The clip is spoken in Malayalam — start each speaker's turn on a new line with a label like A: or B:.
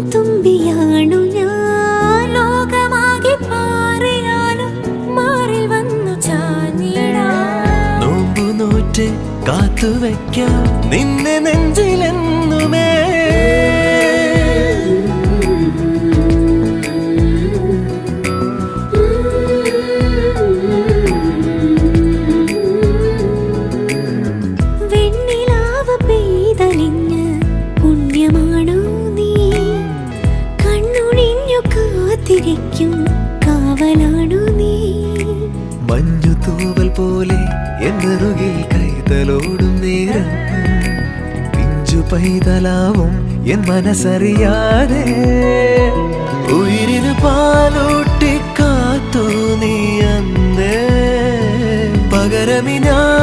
A: തുമ്പിയാണു ഞാൻ. ലോകമാകെ പാറിയാലും മാറിൽ വന്നു ചാഞ്ഞിടാം.
B: നോമ്പു നോറ്റ് കാത്തുവെക്കാം. നിന്നെ നെഞ്ചിലെന്നുമേ
A: കാത്തിരിക്കും കാവലാണു നീ.
B: മഞ്ഞു തൂവൽ പോലെ എന്നറുകിൽ കൈതലോടും നേരം. പിഞ്ചു പൈതലാവും എൻ മനസ്സറിയാതെ. ഉയിരിന് പാലൂട്ടി നീ അന്ന്. പകരമി ഞാനെന്ന്